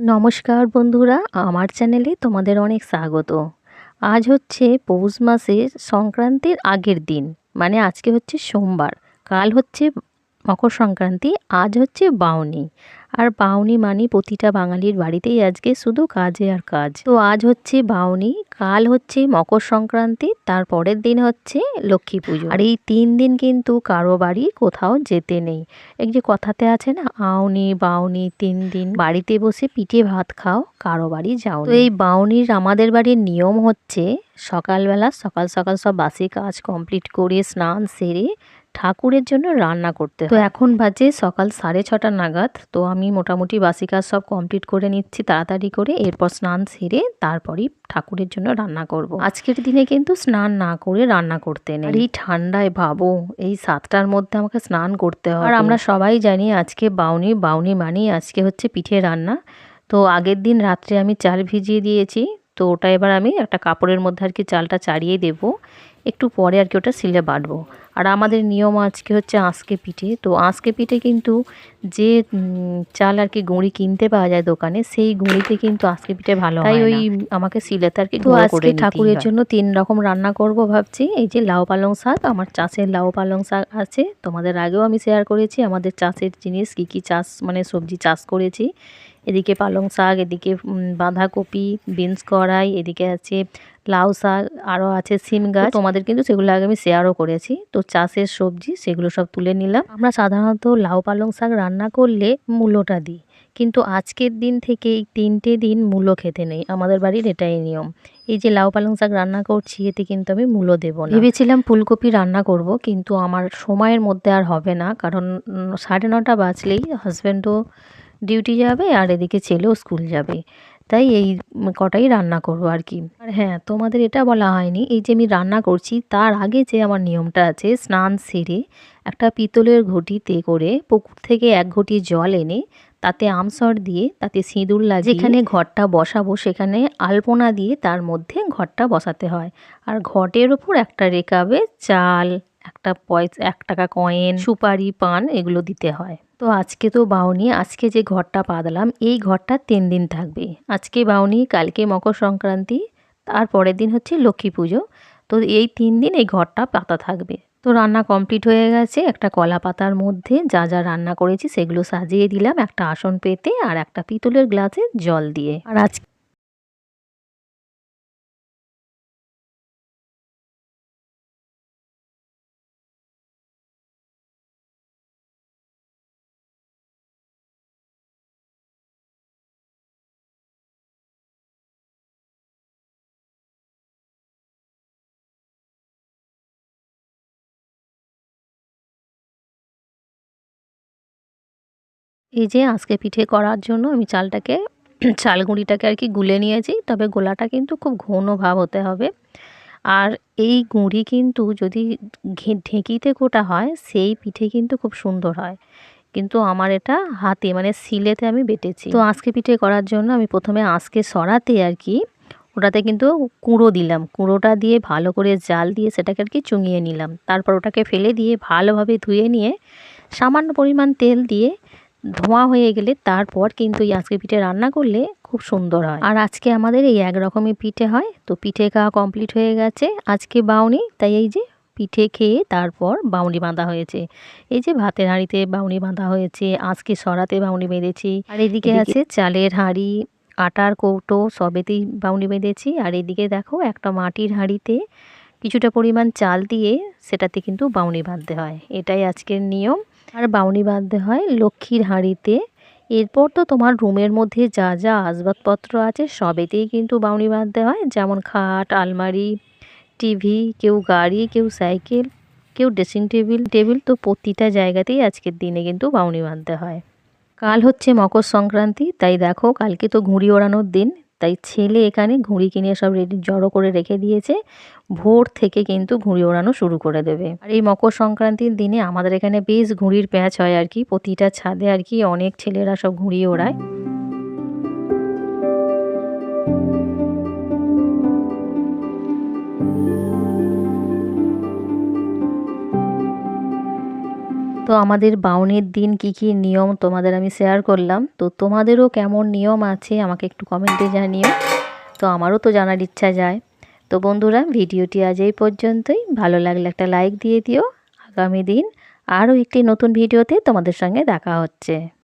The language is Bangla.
নমস্কার বন্ধুরা, আমার চ্যানেলে তোমাদের অনেক স্বাগত। আজ হচ্ছে পৌষ মাসের সংক্রান্তির আগের দিন মানে আজকে হচ্ছে সোমবার। কাল হচ্ছে মকর সংক্রান্তি, আজ হচ্ছে বাউনি। আর বাউনি মানে প্রতিটা বাঙালির বাড়িতেই আজকে শুধু কাজে আর কাজ। তো আজ হচ্ছে বাউনি, কাল হচ্ছে মকর সংক্রান্তি, তার পরের দিন হচ্ছে লক্ষ্মী পুজো। আর এই তিন দিন কিন্তু কারও বাড়ি কোথাও যেতে নেই। এই যে কথাতে আছে না, আউনি, বাউনি তিন দিন বাড়িতে বসে পিঠে ভাত খাও, কারও বাড়ি যাও তো এই বাউনির আমাদের বাড়ির নিয়ম হচ্ছে সকালবেলা সকাল সকাল সব বাসি কাজ কমপ্লিট করে স্নান সেরে ঠাকুরের জন্য রান্না করতে তো এখন বাজে সকাল সাড়ে ছটা নাগাদ। তো আমি মোটামুটি বাসি কাজ সব কমপ্লিট করে নিচ্ছি তাড়াতাড়ি করে। এরপর স্নান সেরে তারপরই ঠাকুরের জন্য রান্না করব। আজকের দিনে কিন্তু স্নান না করে রান্না করতে নেই। এই ঠান্ডায় ভাবো এই সাতটার মধ্যে আমাকে স্নান করতে হয় আর আমরা সবাই জানি আজকে বাউনি বাউনি মানেই আজকে হচ্ছে পিঠে রান্না। তো আগের দিন রাত্রে আমি চাল ভিজিয়ে দিয়েছি। তো ওটা এবার আমি একটা কাপড়ের মধ্যে আর কি চালটা চাড়িয়ে দেবো। একটু পরে আর কি ওটা সিলে বাটবো। আর আমাদের নিয়ম আজকে হচ্ছে আঁশকে পিঠে। তো আঁশকে পিঠে কিন্তু যে চাল আর কি গুঁড়ি কিনতে পাওয়া যায় দোকানে সেই গুঁড়িতে কিন্তু আঁশকে পিঠে ভালো তাই ওই আমাকে সিলেতে আর কি তো আজকে ঠাকুরের জন্য তিন রকম রান্না করব ভাবছি। এই যে লাউ পালং শাক আমার চাষের লাউ পালং শাক আছে। তোমাদের আগেও আমি শেয়ার করেছি আমাদের চাষের জিনিস কি কি চাষ মানে সবজি চাষ করেছি। এদিকে পালং শাক এদিকে বাঁধাকপি বিনস কড়াই এদিকে আছে লাউ শাক আরও আছে সিম গাছ। তোমাদের কিন্তু সেগুলো আগে আমি শেয়ারও করেছি। তো চাষের সবজি সেগুলো সব তুলে নিলাম। আমরা সাধারণত লাউ পালং শাক রান্না করলে মূলোটা দিই। কিন্তু আজকের দিন থেকে এই তিনটে দিন মূলো খেতে নেই। আমাদের বাড়ির এটাই নিয়ম। এই যে লাউ পালং শাক রান্না করছি এতে কিন্তু আমি মূলো দেবো না। ভেবেছিলাম ফুলকপি রান্না করব কিন্তু আমার সময়ের মধ্যে আর হবে না। কারণ সাড়ে নটা বাজলেই হাজব্যান্ডও ডিউটি যাবে আর এদিকে ছেলেও স্কুল যাবে। তাই এই কটাই রান্না করব আর কি। আর হ্যাঁ তোমাদের এটা বলা হয়নি, এই যে আমি রান্না করছি, তার আগে যে আমার নিয়মটা আছে, স্নান সেরে একটা পিতলের ঘটিতে করে পুকুর থেকে এক ঘটি জল এনে তাতে আমসর দিয়ে, তাতে সিঁদুর লাগে যেখানে ঘরটা বসাবো, সেখানে আলপনা দিয়ে তার মধ্যে ঘরটা বসাতে হয়। আর ঘটের ওপর একটা রেকাবে চাল, একটা পয়সা, এক টাকা কয়েন, সুপারি, পান এগুলো দিতে হয়। তো আজকে তো বাউনি, আজকে যে ঘরটা পাতলাম, এই ঘরটা তিন দিন থাকবে। আজকে বাউনি, কালকে মকর সংক্রান্তি, তার পরের দিন হচ্ছে লক্ষ্মী পুজো। তো এই তিন দিন এই ঘরটা পাতা থাকবে। তো রান্না কমপ্লিট হয়ে গেছে, একটা কলা পাতার মধ্যে যা যা রান্না করেছি সেগুলো সাজিয়ে দিলাম, একটা আসন পেতে আর একটা পিতলের গ্লাসে জল দিয়ে। আর আজকে এই যে আজকে পিঠে করার জন্য আমি চালটাকে, চাল গুঁড়িটাকে আর কি গুলে নিয়েছি, তবে গোলাটা কিন্তু খুব ঘন ভাব হতে হবে। আর এই গুঁড়ি কিন্তু যদি ঢেঁকিতে কোটা হয়, সেই পিঠে কিন্তু খুব সুন্দর হয়। কিন্তু আমার এটা হাতে মানে সিলেতে আমি বেটেছি। তো আজকে পিঠে করার জন্য আমি প্রথমে আজকে সরাতে আর কি, ওটাতে কিন্তু কুঁড়ো দিলাম। কুঁড়োটা দিয়ে ভালো করে জাল দিয়ে সেটাকে আর কি চুঙিয়ে নিলাম। তারপর ওটাকে ফেলে দিয়ে ভালোভাবে ধুয়ে নিয়ে সামান্য পরিমাণ তেল দিয়ে ধোঁয়া হয়ে গেলে তারপর কিন্তু এই আজকে পিঠে রান্না করলে খুব সুন্দর হয়। আর আজকে আমাদের এই এক রকমই পিঠে হয়। তো পিঠে খাওয়া কমপ্লিট হয়ে গেছে। আজকে বাউনি তাই এই যে পিঠে খেয়ে তারপর বাউনি বাঁধা হয়েছে। এই যে ভাতের হাঁড়িতে বাউনি বাঁধা হয়েছে আজকে সরাতে বাউনি বেঁধেছি। আর এদিকে আছে চালের হাঁড়ি আটার কৌটো সবেতেই বাউনি বেঁধেছি। আর এদিকে দেখো একটা মাটির হাঁড়িতে কিছুটা পরিমাণ চাল দিয়ে সেটাতে কিন্তু বাউনি বাঁধতে হয়। এটাই আজকের নিয়ম। আর বাউনি বাঁধতে হয় লক্ষ্মীর হাঁড়িতে। এরপর তো তোমার রুমের মধ্যে যা যা আসবাবপত্র আছে সবেতেই কিন্তু বাউনি বাঁধতে হয়। যেমন খাট, আলমারি, টিভি, কেউ গাড়ি, কেউ সাইকেল, কেউ ড্রেসিং টেবিল। টেবিল তো প্রতিটা জায়গাতেই আজকের দিনে কিন্তু বাউনি বাঁধতে হয়। কাল হচ্ছে মকর সংক্রান্তি, তাই দেখো কালকে তো ঘুড়ি ওড়ানোর দিন। তাই ছেলে এখানে ঘুড়ি কিনে সব রেডি, জড়ো করে রেখে দিয়েছে। ভোর থেকে কিন্তু ঘুড়ি ওড়ানো শুরু করে দেবে। আর এই মকর সংক্রান্তির দিনে আমাদের এখানে বেশ ঘুড়ির প্যাঁচ হয় আর কি। প্রতিটা ছাদে আর কি অনেক ছেলেরা সব ঘুড়ি ওড়ায়। তো আমাদের বাউনের দিন কি কি নিয়ম তোমাদের আমি শেয়ার করলাম। তো তোমাদেরও কেমন নিয়ম আছে আমাকে একটু কমেন্টে জানিও। তো আমারও তো জানার ইচ্ছা যায়। তো বন্ধুরা, ভিডিওটি আজ এই পর্যন্তই। ভালো লাগলে একটা লাইক দিয়ে দিও। আগামী দিন আরও একটি নতুন ভিডিওতে তোমাদের সঙ্গে দেখা হচ্ছে।